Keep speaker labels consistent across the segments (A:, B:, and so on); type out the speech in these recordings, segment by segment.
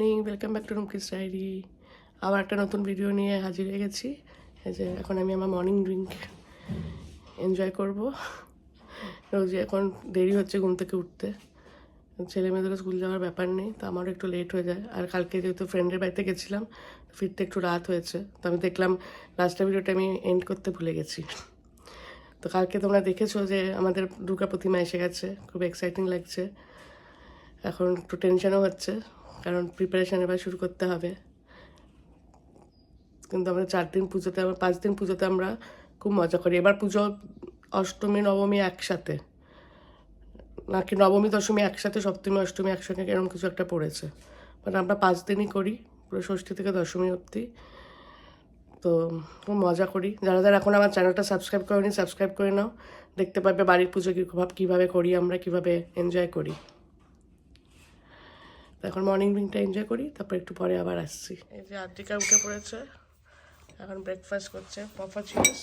A: Morning welcome back to Rumki's diary আবার একটা নতুন ভিডিও নিয়ে হাজির হয়ে গেছি। এই যে এখন আমি আমার মর্নিং ড্রিঙ্ক এনজয় করব। রোজই এখন দেরি হচ্ছে ঘুম থেকে উঠতে। ছেলে মেয়েদেরও স্কুল যাওয়ার ব্যাপার নেই, তো আমারও একটু লেট হয়ে যায়। আর কালকে যেহেতু ফ্রেন্ডের বাড়িতে গেছিলাম ফিরতে একটু রাত হয়েছে। তো আমি দেখলাম লাস্টের ভিডিওটা আমি এন্ড করতে ভুলে গেছি। তো কালকে তোমরা দেখেছ যে আমাদের দুর্গা প্রতিমা এসে গেছে, খুব এক্সাইটিং লাগছে। এখন একটু টেনশনও হচ্ছে। কারণ প্রিপারেশান এবার শুরু করতে হবে। কিন্তু আমরা চার দিন পুজোতে আমরা পাঁচ দিন পুজোতে আমরা খুব মজা করি। এবার পুজো অষ্টমী, নবমী একসাথে। নাকি নবমী, দশমী একসাথে, সপ্তমী, অষ্টমী একসঙ্গে এরকম কিছু একটা পড়েছে। মানে আমরা পাঁচ দিনই করি, পুরো ষষ্ঠী থেকে দশমী অবধি। তো খুব মজা করি। যারা যারা এখন আমার চ্যানেলটা সাবস্ক্রাইব করেনি সাবস্ক্রাইব করে নাও। দেখতে পাবে বাড়ির পুজো কীভাবে কীভাবে করি আমরা, কীভাবে এনজয় করি। এখন মর্নিং ড্রিঙ্কটা এনজয় করি, তারপর একটু পরে আবার আসছি। এই যে আদ্রিকা উঠে পড়েছে, এখন ব্রেকফাস্ট করছে পপা চিজ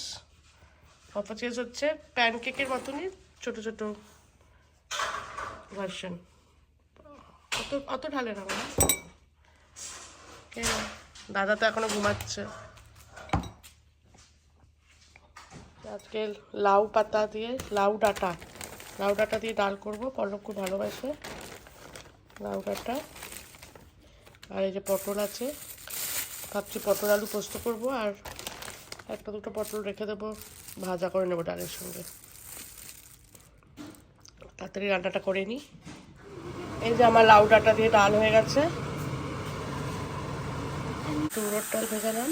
A: পপা চিজ হচ্ছে প্যানকেকের মতনই ছোট ছোট ভার্সন অত অত ঢালে না বাবা। কে না? দাদা তো এখনও ঘুমাচ্ছে। আজকে লাউ পাতা দিয়ে, লাউ ডাঁটা। লাউ ডাঁটা দিয়ে ডাল করব পল্লব খুব ভালোবাসে। লাউ ডাঁটা আর এই যে পটল আছে, ভাবছি পটল আলু পোস্ত করব, আর একটা দুটো পটল রেখে দেবো, ভাজা করে নেব ডালের সঙ্গে। তাড়াতাড়ি রান্নাটা করে নিই এই যে আমার লাউ ডাঁটা দিয়ে ডাল হয়ে গেছে। চুড়োর ডাল ভেজালাম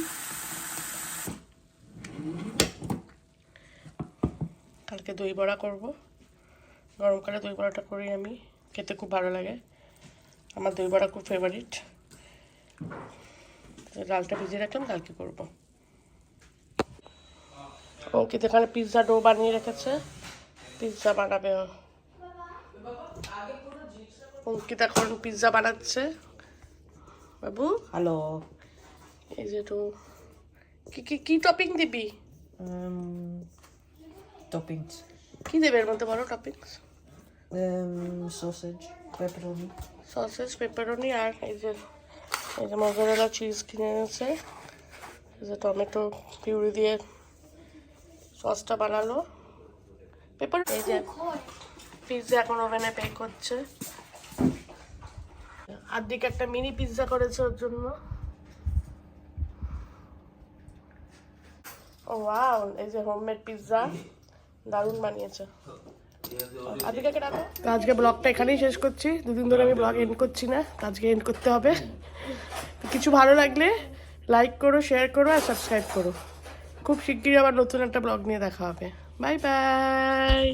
A: কালকে দই বড়া করব। গরমকালে দই বড়াটা করি আমি, খেতে খুব ভালো লাগে। আমার দই বড়া খুব ফেভারিট ডালটা ভিজিয়ে রাখলাম কালকে করব। অঙ্কিত এখানে পিৎজা ডো বানিয়ে রেখেছে। পিৎজা বানাবে। অঙ্কিত এখন পিৎজা বানাচ্ছে। বাবু?
B: হ্যালো
A: এই যে তো কি কি কি টপিং দিবি?
B: toppings.
A: কি দেবে এর মধ্যে বলো toppings
B: Um, pepperoni.
A: Sausage pepperoni আর এই যে এই যে মজারেলা চিজ কিনে এনেছে। এই যে টমেটো পিউরি দিয়ে সসটা বানালো। পেপার এই যে পিৎজা এখন ওভেনে বেক করছে আর দিকে একটা মিনি পিৎজা করেছে ওর জন্য। ও ওয়াও এই যে হোমমেড পিৎজা দারুণ বানিয়েছে। আজকে ব্লগটা এখানেই শেষ করছি। দুদিন ধরে আমি ব্লগ এন্ড করছি না আজকে এন্ড করতে হবে। কিছু ভালো লাগলে লাইক করো শেয়ার করো আর সাবস্ক্রাইব করো। খুব শিগগিরই আবার নতুন একটা ব্লগ নিয়ে দেখা হবে। Bye bye